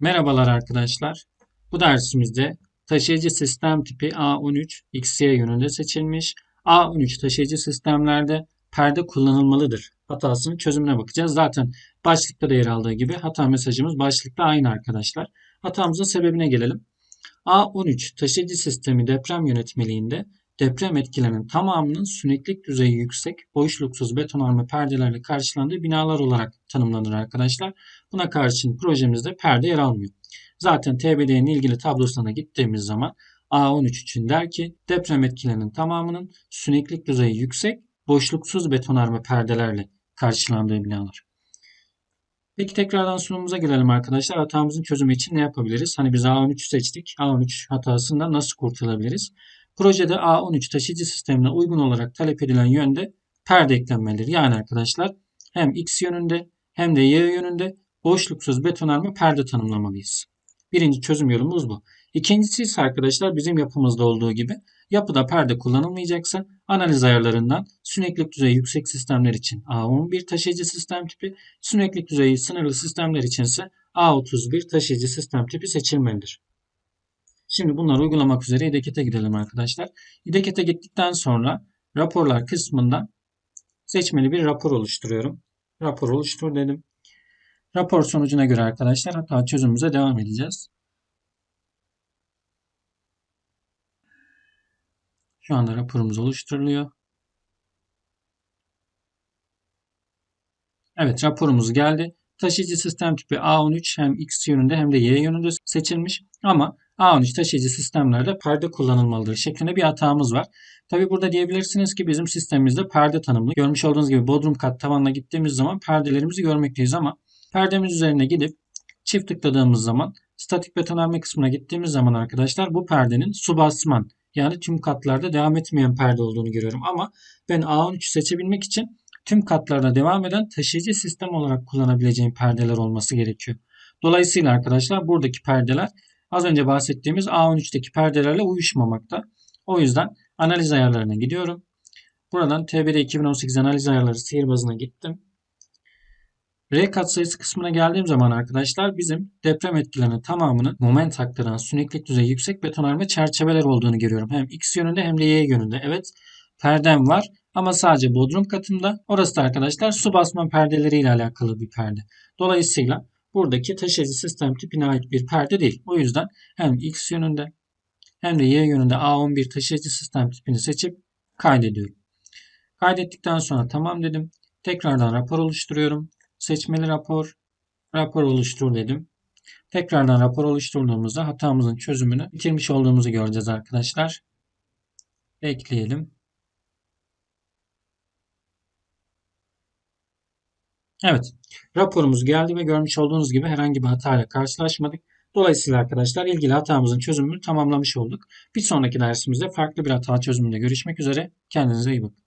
Merhabalar arkadaşlar. Bu dersimizde taşıyıcı sistem tipi A13 XY yönünde seçilmiş. A13 taşıyıcı sistemlerde perde kullanılmalıdır hatasının çözümüne bakacağız. Zaten başlıkta da yer aldığı gibi hata mesajımız başlıkta aynı arkadaşlar. Hatamızın sebebine gelelim. A13 taşıyıcı sistemi deprem yönetmeliğinde deprem etkilerinin tamamının süreklilik düzeyi yüksek, boşluksuz betonarme perdelerle karşılandığı binalar olarak tanımlanır arkadaşlar. Buna karşın projemizde perde yer almıyor. Zaten TBD'nin ilgili tablosuna gittiğimiz zaman A13 için der ki deprem etkilerinin tamamının süreklilik düzeyi yüksek, boşluksuz betonarme perdelerle karşılandığı binalar. Peki tekrardan sunumumuza gelelim arkadaşlar. Hatamızın çözümü için ne yapabiliriz? Hani biz A13 seçtik. A13 hatasından nasıl kurtulabiliriz? Projede A13 taşıyıcı sistemine uygun olarak talep edilen yönde perde eklenmelidir. Yani arkadaşlar hem X yönünde hem de Y yönünde boşluksuz betonarme perde tanımlamalıyız. Birinci çözüm yolumuz bu. İkincisi ise arkadaşlar bizim yapımızda olduğu gibi yapıda perde kullanılmayacaksa analiz ayarlarından süneklik düzeyi yüksek sistemler için A11 taşıyıcı sistem tipi, süneklik düzeyi sınırlı sistemler için ise A31 taşıyıcı sistem tipi seçilmelidir. Şimdi bunları uygulamak üzere İDEKET'e gidelim arkadaşlar. İDEKET'e gittikten sonra raporlar kısmından seçmeli bir rapor oluşturuyorum. Rapor oluştur dedim. Rapor sonucuna göre arkadaşlar hata çözümümüze devam edeceğiz. Şu anda raporumuz oluşturuluyor. Evet raporumuz geldi. Taşıyıcı sistem tipi A13 hem X yönünde hem de Y yönünde seçilmiş ama A13 taşıyıcı sistemlerde perde kullanılmalıdır şeklinde bir hatamız var. Tabi burada diyebilirsiniz ki bizim sistemimizde perde tanımlı. Görmüş olduğunuz gibi bodrum kat tavanına gittiğimiz zaman perdelerimizi görmekteyiz ama perdemiz üzerine gidip çift tıkladığımız zaman statik betonarme kısmına gittiğimiz zaman arkadaşlar bu perdenin subasman yani tüm katlarda devam etmeyen perde olduğunu görüyorum. Ama ben A13 seçebilmek için tüm katlarda devam eden taşıyıcı sistem olarak kullanabileceğim perdeler olması gerekiyor. Dolayısıyla arkadaşlar buradaki perdeler az önce bahsettiğimiz A13'teki perdelerle uyuşmamakta. O yüzden analiz ayarlarına gidiyorum. Buradan TBD 2018 analiz ayarları sihirbazına gittim. R katsayısı kısmına geldiğim zaman arkadaşlar bizim deprem etkilerinin tamamının moment aktaran süreklilik düzeyi yüksek betonarme çerçeveler olduğunu görüyorum. Hem X yönünde hem de Y yönünde. Evet perdem var ama sadece bodrum katında. Orası da arkadaşlar su basma perdeleriyle alakalı bir perde. Dolayısıyla buradaki taşıyıcı sistem tipine ait bir perde değil. O yüzden hem X yönünde hem de Y yönünde A11 taşıyıcı sistem tipini seçip kaydediyorum. Kaydettikten sonra tamam dedim. Tekrardan rapor oluşturuyorum. Seçmeli rapor, rapor oluştur dedim. Tekrardan rapor oluşturduğumuzda hatamızın çözümünü bitirmiş olduğumuzu göreceğiz arkadaşlar. Ekleyelim. Evet raporumuz geldi ve görmüş olduğunuz gibi herhangi bir hatayla karşılaşmadık. Dolayısıyla arkadaşlar ilgili hatamızın çözümünü tamamlamış olduk. Bir sonraki dersimizde farklı bir hata çözümüyle görüşmek üzere. Kendinize iyi bakın.